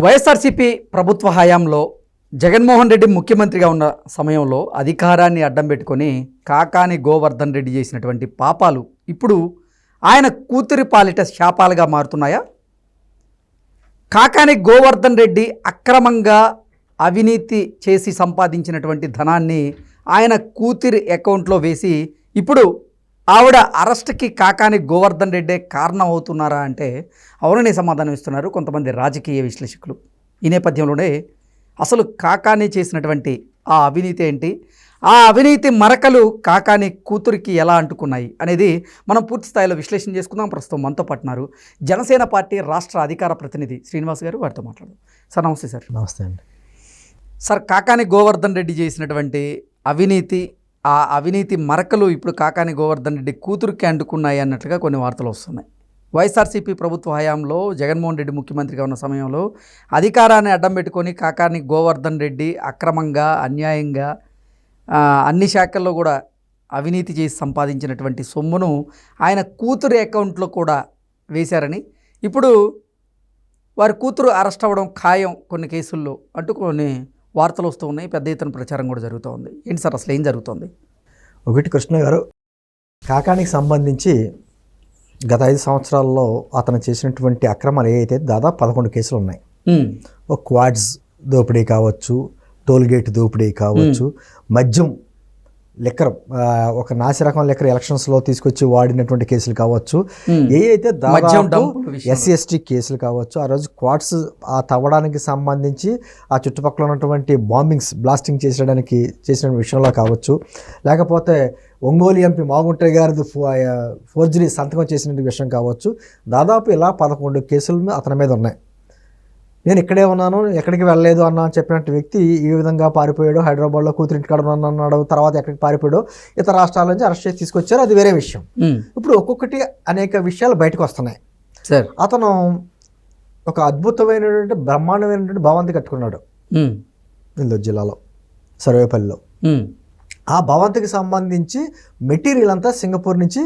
వైఎస్ఆర్సీపీ ప్రభుత్వ హయాంలో జగన్మోహన్ రెడ్డి ముఖ్యమంత్రిగా ఉన్న సమయంలో అధికారాన్ని అడ్డం పెట్టుకొని కాకాని గోవర్ధన్ రెడ్డి చేసినటువంటి పాపాలు ఇప్పుడు ఆయన కూతురి పాలిట శాపాలుగా మారుతున్నాయా? కాకాని గోవర్ధన్ రెడ్డి అక్రమంగా అవినీతి చేసి సంపాదించినటువంటి ధనాన్ని ఆయన కూతురి అకౌంట్లో వేసి ఇప్పుడు ఆవిడ అరెస్ట్కి కాకాని గోవర్ధన్ రెడ్డే కారణం అవుతున్నారా అంటే అవుననే సమాధానం ఇస్తున్నారు కొంతమంది రాజకీయ విశ్లేషకులు. ఈ నేపథ్యంలోనే అసలు కాకాని చేసినటువంటి ఆ అవినీతి ఏంటి? ఆ అవినీతి మరకలు కాకాని కూతురికి ఎలా అంటుకున్నాయి అనేది మనం పూర్తి స్థాయిలో విశ్లేషణ చేసుకుందాం. ప్రస్తుతం మనతో పట్టినారు జనసేన పార్టీ రాష్ట్ర అధికార ప్రతినిధి శ్రీనివాస్ గారు. వారితో మాట్లాడు సార్ నమస్తే సార్. నమస్తే అండి. సార్ కాకాని గోవర్ధన్ రెడ్డి చేసినటువంటి అవినీతి ఆ అవినీతి మరకలు ఇప్పుడు కాకాని గోవర్ధన్ రెడ్డి కూతురికి అంటుకున్నాయి అన్నట్లుగా కొన్ని వార్తలు వస్తున్నాయి. వైఎస్ఆర్సీపీ ప్రభుత్వ హయాంలో జగన్మోహన్ రెడ్డి ముఖ్యమంత్రిగా ఉన్న సమయంలో అధికారాన్ని అడ్డం పెట్టుకొని కాకాని గోవర్ధన్ రెడ్డి అక్రమంగా అన్యాయంగా అన్ని శాఖల్లో కూడా అవినీతి చేసి సంపాదించినటువంటి సొమ్మును ఆయన కూతురి అకౌంట్లో కూడా వేశారని. ఇప్పుడు వారి కూతురు అరెస్ట్ అవ్వడం ఖాయం కొన్ని కేసుల్లో అంటూ కొన్ని వార్తలు వస్తూ ఉన్నాయి. పెద్ద ఎత్తున ప్రచారం కూడా జరుగుతూ ఉంది. ఏంటి సార్? అసలు ఏం జరుగుతుంది? ఒకటి కృష్ణ గారు కాకానికి సంబంధించి గత ఐదు సంవత్సరాల్లో అతను చేసినటువంటి అక్రమాలు ఏ అయితే దాదాపు పదకొండు కేసులు ఉన్నాయి. ఒక క్వాడ్స్ దోపిడీ కావచ్చు టోల్గేట్ దోపిడీ కావచ్చు మద్యం లెక్కర్ ఒక నాసి రకం లెక్కర్ ఎలక్షన్స్లో తీసుకొచ్చి వాడినటువంటి కేసులు కావచ్చు. ఏ అయితే దాదాపు. ఎస్సీ ఎస్టీ కేసులు కావచ్చు ఆ రోజు క్వాడ్స్ ఆ తవ్వడానికి సంబంధించి ఆ చుట్టుపక్కల ఉన్నటువంటి బాంబింగ్స్ బ్లాస్టింగ్ చేసడానికి చేసిన విషయంలో కావచ్చు. లేకపోతే ఒంగోలు ఎంపీ మాగుంటయ్య గారిది ఫోర్జరీ సంతకం చేసిన విషయం కావచ్చు. దాదాపు ఇలా పదకొండు కేసులు అతని మీద ఉన్నాయి. నేను ఇక్కడే ఉన్నాను ఎక్కడికి వెళ్ళలేదు అన్న అని చెప్పినట్టు వ్యక్తి ఈ విధంగా పారిపోయాడు. హైదరాబాద్లో కూతురింటికాడ అన్నాడు తర్వాత ఎక్కడికి పారిపోయాడు ఇతర రాష్ట్రాల నుంచి అరెస్ట్ చేసి తీసుకొచ్చారు. అది వేరే విషయం. ఇప్పుడు ఒక్కొక్కటి అనేక విషయాలు బయటకు వస్తున్నాయి. సార్. అతను ఒక అద్భుతమైనటువంటి బ్రహ్మాండమైనటువంటి భవంతి కట్టుకున్నాడు. నెల్లూరు జిల్లాలో సర్వేపల్లిలో. ఆ భవంతికి సంబంధించి మెటీరియల్ అంతా సింగపూర్ నుంచి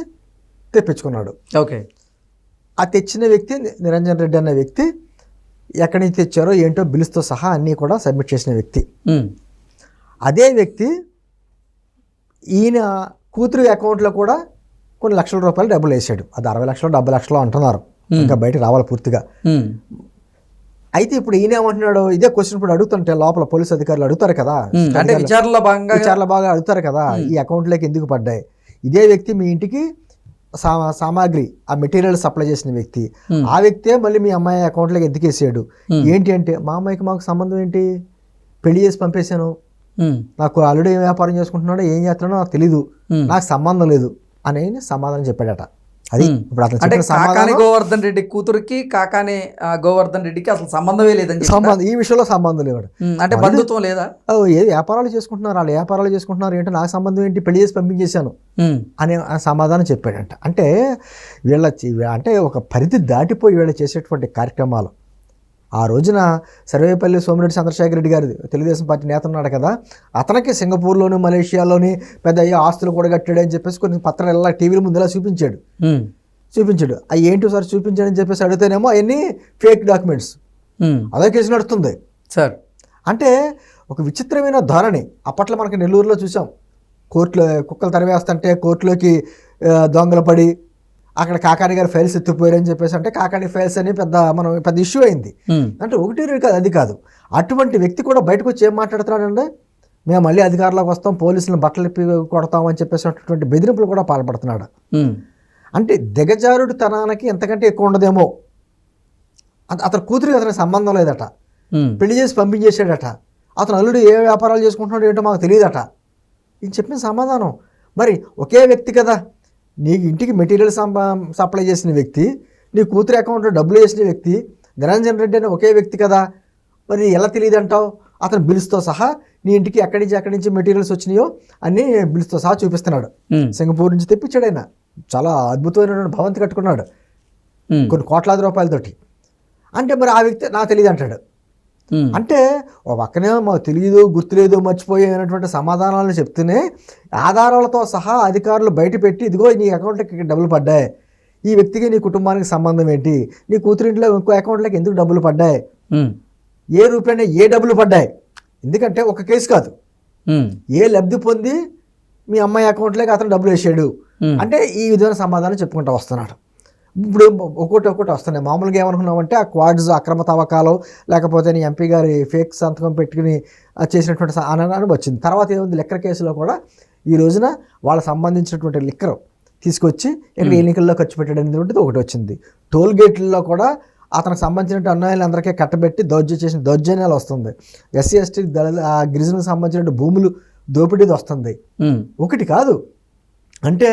తెప్పించుకున్నాడు. ఓకే. ఆ తెచ్చిన వ్యక్తి నిరంజన్ రెడ్డి అనే వ్యక్తి ఎక్కడి నుంచి తెచ్చారో ఏంటో బిల్స్తో సహా అన్నీ కూడా సబ్మిట్ చేసిన వ్యక్తి. అదే వ్యక్తి ఈయన కూతురు అకౌంట్లో కూడా కొన్ని లక్షల రూపాయలు డబ్బులు వేసాడు. అది అరవై లక్షలు డెబ్బై లక్షలు అంటున్నారు. ఇంకా బయటకు రావాలి పూర్తిగా. అయితే ఇప్పుడు ఈయన ఏమంటున్నాడు ఇదే క్వశ్చన్ ఇప్పుడు అడుగుతుంటే లోపల పోలీస్ అధికారులు అడుగుతారు కదా. అంటే విచారణలో భాగంగా చాలా బాగా అడుగుతారు కదా ఈ అకౌంట్లోకి ఎందుకు పడ్డాయి? ఇదే వ్యక్తి మీ ఇంటికి సామాగ్రి ఆ మెటీరియల్ సప్లై చేసిన వ్యక్తి. ఆ వ్యక్తే మళ్ళీ మీ అమ్మాయి అకౌంట్లోకి ఎందుకు వేసాడు Hmm. ఏంటి అంటే మా అమ్మాయికి మాకు సంబంధం ఏంటి? పెళ్ళి చేసి పంపేశాను. నాకు అల్లుడు ఏం వ్యాపారం చేసుకుంటున్నాడో ఏం చేస్తున్నాడో నాకు తెలీదు. నాకు సంబంధం లేదు. అని సమాధానం చెప్పాడట. అది. ఇప్పుడు అతను అంటే కాకాని గోవర్ధన్ రెడ్డి కూతురికి కాకాని గోవర్ధన్ రెడ్డికి అసలు సంబంధమే లేదని చెప్పి సంబంధం ఈ విషయంలో సంబంధం ఉమ్, అంటే బంధుత్వం లేదా? ఏ వ్యాపారాలు చేసుకుంటున్నారు వాళ్ళు వ్యాపారాలు చేసుకుంటున్నారు ఏంటో నాకు సంబంధం ఏంటి పెళ్ళి చేసి పంపించేశాను అనే సమాధానం చెప్పాడంట. అంటే వీళ్ళ అంటే ఒక పరిధి దాటిపోయి వీళ్ళు చేసేటువంటి కార్యక్రమాలు ఆ రోజున సర్వేపల్లి సోమిరెడ్డి చంద్రశేఖర రెడ్డి గారి తెలుగుదేశం పార్టీ నేత ఉన్నాడు కదా అతనికి సింగపూర్లోని మలేషియాలోని పెద్ద అయ్యే ఆస్తులు కూడా కట్టాడు అని చెప్పేసి కొన్ని పత్రాలు ఎలా టీవీల ముందు ఇలా చూపించాడు చూపించాడు. అవి ఏంటో సార్ చూపించాడని చెప్పేసి అడిగితేనేమో అవన్నీ ఫేక్ డాక్యుమెంట్స్. అదే కేసు నడుస్తుంది. సార్. అంటే ఒక విచిత్రమైన ధోరణి అప్పట్లో మనకి నెల్లూరులో చూసాం. కోర్టులో కుక్కలు తరివేస్తుంటే కోర్టులోకి దొంగలు పడి అక్కడ కాకాని గారి ఫైల్స్ ఎత్తిపోయారని చెప్పేసి అంటే కాకాని ఫైల్స్ అని పెద్ద మనం పెద్ద ఇష్యూ అయింది. అంటే ఒకటి రెండు కాదు అది కాదు. అటువంటి వ్యక్తి కూడా బయటకు వచ్చి ఏం మాట్లాడుతున్నాడంటే మేము మళ్ళీ అధికారంలోకి వస్తాం పోలీసులను బట్టలు ఇప్పి కొడతాం అని చెప్పేసి అటువంటి బెదిరింపులు కూడా పాల్పడుతున్నాడు. అంటే దిగజారుడు తనానికి ఎంతకంటే ఎక్కువ ఉండదేమో. అత- అతని కూతురికి అతనికి సంబంధం లేదట. పెళ్ళి చేసి పంపించేసాడట అతను అల్లుడు ఏ వ్యాపారాలు చేసుకుంటున్నాడు ఏంటో మాకు తెలియదట. ఇది చెప్పిన సమాధానం. మరి ఒకే వ్యక్తి కదా. నీ ఇంటికి మెటీరియల్ సప్లై చేసిన వ్యక్తి నీ కూతురు అకౌంట్లో డబ్బులు వేసిన వ్యక్తి నిరంజన్ రెడ్డి అనే ఒకే వ్యక్తి కదా. మరి ఎలా తెలియదు అంటావు అతను బిల్స్తో సహా నీ ఇంటికి ఎక్కడి నుంచి ఎక్కడి నుంచి మెటీరియల్స్ వచ్చినాయో అన్నీ బిల్స్తో సహా చూపిస్తున్నాడు. సింగపూర్ నుంచి తెప్పించాడు ఆయన. చాలా అద్భుతమైనటువంటి భవంతి కట్టుకున్నాడు. కొన్ని కోట్లాది రూపాయలతోటి. అంటే మరి ఆ వ్యక్తి నాకు తెలియదు అంటాడు అంటే ఒక పక్కనే మాకు తెలియదు గుర్తులేదు మర్చిపోయి అనేటువంటి సమాధానాలు చెప్తూనే ఆధారాలతో సహా అధికారులు బయట పెట్టి ఇదిగో నీ అకౌంట్కి డబ్బులు పడ్డాయి. ఈ వ్యక్తికి నీ కుటుంబానికి సంబంధం ఏంటి? నీ కూతురింట్లో ఇంకో అకౌంట్లోకి ఎందుకు డబ్బులు పడ్డాయి? ఏ రూపాయన ఏ డబ్బులు పడ్డాయి? ఎందుకంటే ఒక కేసు కాదు. ఏ లబ్ధి పొంది మీ అమ్మాయి అకౌంట్లోకి అతను డబ్బులు వేసాడు? అంటే ఈ విధమైన సమాధానం చెప్పుకుంటూ వస్తున్నాడు. ఇప్పుడు ఒక్కొక్కటి ఒక్కొక్కటి వస్తున్నాయి. మామూలుగా ఏమనుకున్నామంటే ఆ క్వాడ్స్ అక్రమ తవ్వకాలు లేకపోతే నీ ఎంపీ గారి ఫేక్ సంతకం పెట్టుకుని చేసినటువంటి అనగానే వచ్చింది. తర్వాత ఏముంది? లిక్కర్ కేసులో కూడా ఈ రోజున వాళ్ళకి సంబంధించినటువంటి లిక్కర్ తీసుకొచ్చి ఇక్కడ ఎన్నికల్లో ఖర్చు పెట్టడం అనేటువంటిది ఒకటి వచ్చింది. టోల్ గేట్లలో కూడా అతనికి సంబంధించిన అన్యాయాలందరికీ కట్టబెట్టి దౌర్జన్యం చేసిన దౌర్జన్యాలు వస్తుంది. ఎస్సీ ఎస్టీ దళిత ఆ గిరిజనులకు సంబంధించిన భూములు దోపిడీది వస్తుంది. ఒకటి కాదు. అంటే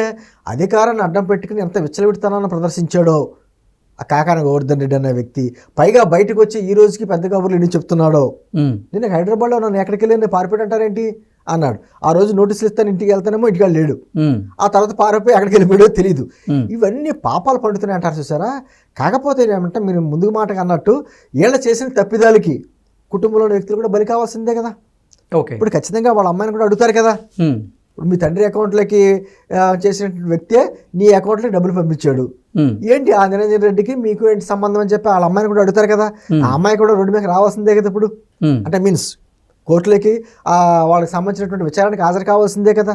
అధికారాన్ని అడ్డం పెట్టుకుని ఎంత విచ్చలవిడితనాన్ని ప్రదర్శించాడో ఆ కాకాన గోవర్ధన్ రెడ్డి అనే వ్యక్తి. పైగా బయటకు వచ్చి ఈ రోజుకి పెద్ద కబుర్లు ఎన్ని చెప్తున్నాడో. నేను హైదరాబాద్లో నన్ను ఎక్కడికి వెళ్ళి నేను పారిపోయి అంటారేంటి అన్నాడు. ఆ రోజు నోటీసులు ఇస్తాను ఇంటికి వెళ్తానేమో ఇంటికి లేడు. ఆ తర్వాత పారిపోయి ఎక్కడికి వెళ్ళిపోయాడో తెలియదు ఇవన్నీ పాపాలు పండుతున్నాయి అంటారు చూసారా? కాకపోతే ఏమంటే మీరు ముందుకు మాటగా అన్నట్టు వీళ్ళ చేసిన తప్పిదాలకి కుటుంబంలోని వ్యక్తులు కూడా బలి కావాల్సిందే కదా. ఓకే. ఇప్పుడు ఖచ్చితంగా వాళ్ళ అమ్మాయిని కూడా అడుగుతారు కదా. ఇప్పుడు మీ తండ్రి అకౌంట్లోకి చేసినటువంటి వ్యక్తే నీ అకౌంట్లోకి డబ్బులు పంపించాడు. ఏంటి ఆ నిరంజన్ రెడ్డికి మీకు ఏంటి సంబంధం అని చెప్పి వాళ్ళ అమ్మాయిని కూడా అడుగుతారు కదా. ఆ అమ్మాయి కూడా రోడ్డు మీద రావాల్సిందే కదా ఇప్పుడు. అంటే మీన్స్ కోర్టులకి ఆ, వాళ్ళకి సంబంధించినటువంటి విచారణకి హాజరు కావాల్సిందే కదా.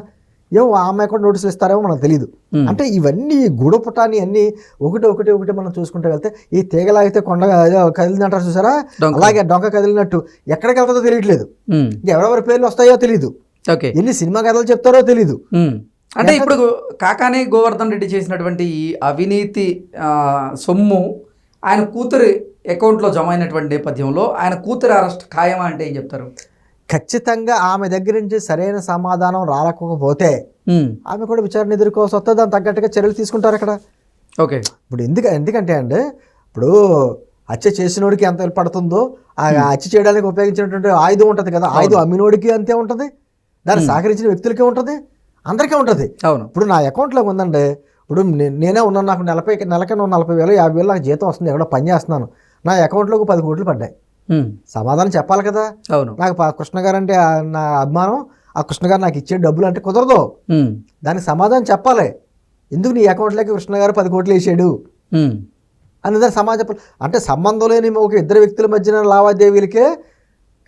ఏమో ఆ అమ్మాయి కూడా నోటీసులు ఇస్తారేమో మనకు తెలియదు అంటే ఇవన్నీ గూడపుటాన్ని అన్ని ఒకటి ఒకటి ఒకటి మనం చూసుకుంటూ వెళ్తే ఈ తీగలాగితే కొండ ఏదో కదిలిందంటారు చూసారా. అలాగే డొంక కదిలినట్టు ఎక్కడికి వెళ్తుందో తెలియట్లేదు. ఎవరెవరి పేర్లు వస్తాయో తెలియదు ఓకే. ఎన్ని సినిమా కథలు చెప్తారో తెలియదు ఉమ్. అంటే ఇప్పుడు కాకాని గోవర్ధన్ రెడ్డి చేసినటువంటి ఈ అవినీతి సొమ్ము ఆయన కూతురి అకౌంట్లో జమ అయినటువంటి నేపథ్యంలో ఆయన కూతురి అరెస్ట్ ఖాయమా అంటే ఏం చెప్తారు? ఖచ్చితంగా ఆమె దగ్గర నుంచి సరైన సమాధానం రాలకపోతే ఆమె కూడా విచారణ ఎదుర్కోవాల్సి వస్తుంది. దాని తగ్గట్టుగా చర్యలు తీసుకుంటారు అక్కడ. ఓకే. ఇప్పుడు ఎందుకు ఎందుకంటే అండి ఇప్పుడు హత్య చేసినోడికి ఎంత పడుతుందో ఆ హత్య చేయడానికి ఉపయోగించినటువంటి ఆయుధం ఉంటుంది కదా ఆయుధం అమ్మినోడికి అంతే ఉంటుంది. దాన్ని సహకరించిన వ్యక్తులకే ఉంటుంది అందరికీ ఉంటుంది. అవును. ఇప్పుడు నా అకౌంట్లో ఉందండి ఇప్పుడు నేనే ఉన్నాను నాకు నెలపై నెలకి నలభై వేలు యాభై వేలు నాకు జీతం వస్తుంది ఎక్కడో పని చేస్తున్నాను. నా అకౌంట్లోకి పది కోట్లు పడ్డాయి. సమాధానం చెప్పాలి కదా. అవును. నాకు కృష్ణ గారు అంటే నా అభిమానం ఆ కృష్ణ గారు నాకు ఇచ్చే డబ్బులు అంటే కుదరదు. దానికి సమాధానం చెప్పాలి. ఎందుకు నీ అకౌంట్లోకి కృష్ణ గారు పది కోట్లు వేసాడు? ఉమ్, అని దాని సమాజం అంటే సంబంధం లేని ఒక ఇద్దరు వ్యక్తుల మధ్యన లావాదేవీలకే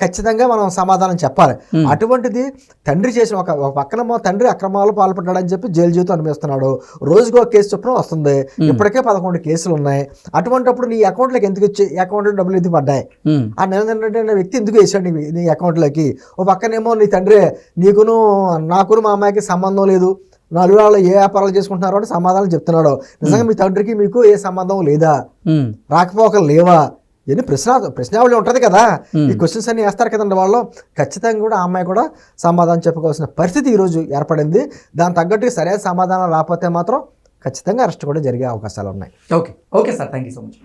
ఖచ్చితంగా మనం సమాధానం చెప్పాలి. అటువంటిది తండ్రి చేసిన ఒక పక్కన మా తండ్రి అక్రమాలు పాల్పడ్డాడని చెప్పి జైలు జీవితం అనిపిస్తున్నాడు రోజుకో కేసు చొప్పున వస్తుంది. ఇప్పటికే పదకొండు కేసులు ఉన్నాయి. అటువంటిప్పుడు నీ అకౌంట్లోకి ఎందుకు వచ్చి అకౌంట్లో డబ్బులు ఎందుకు పడ్డాయి? ఆ అనే వ్యక్తి ఎందుకు వేసాడు నీ నీ అకౌంట్లోకి? ఓ పక్కనేమో నీ తండ్రి నీకును నాకును మా అమ్మాయికి సంబంధం లేదు. నలుగురు వాళ్ళు ఏ వ్యాపారాలు చేసుకుంటున్నారో అని సమాధానం చెప్తున్నాడు. నిజంగా మీ తండ్రికి మీకు ఏ సంబంధం లేదా? రాకపోకలు లేవా? ఎన్ని ప్రశ్న ప్రశ్నావళి ఉంటుంది కదా. ఈ క్వశ్చన్స్ అన్ని వేస్తారు కదండి వాళ్ళు. ఖచ్చితంగా కూడా ఆ అమ్మాయి కూడా సమాధానం చెప్పుకోవాల్సిన పరిస్థితి ఈరోజు ఏర్పడింది. దాని తగ్గట్టు సరైన సమాధానం రాకపోతే మాత్రం ఖచ్చితంగా అరెస్ట్ కూడా జరిగే అవకాశాలు ఉన్నాయి. Okay. Okay sir. Thank you so much.